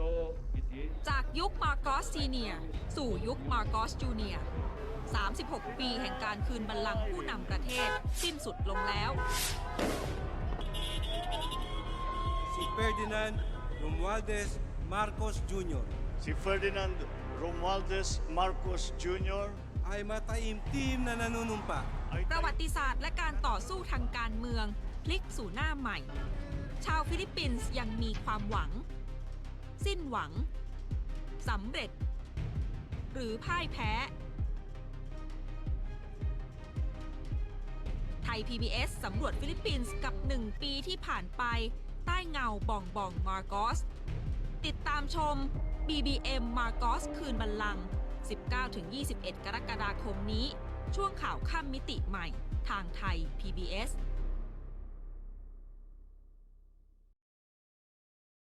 So it is จากยุคมาร์กอสซีเนียสู่ยุคมาร์กอสจูเนีย36 ปีแห่งการคืนบัลลังก์ผู้นำประเทศ สิ้นสุดลงแล้ว si Ferdinand Romualdez Marcos Jr. si Ferdinand Romualdez Marcos Jr. ay mataimtim na nanunumpa ay ประวัติศาสตร์และการต่อสู้ทางการเมือง พลิกสู่หน้าใหม่ ชาวฟิลิปปินส์ยังมีความหวังสิ้ นหวังสำเร็จ หรือพ่ายแพ้ ไทย PBS สำรวจฟิลิปปินส์กับ 1 ปีที่ผ่านไป ใต้เงาบองบองมาร์กอส ติดตามชม BBM มาร์กอสคืนบัลลังก์19-21 กรกฎาคมนี้ ช่วงข่าวค่ำมิติใหม่ ทางไทย PBS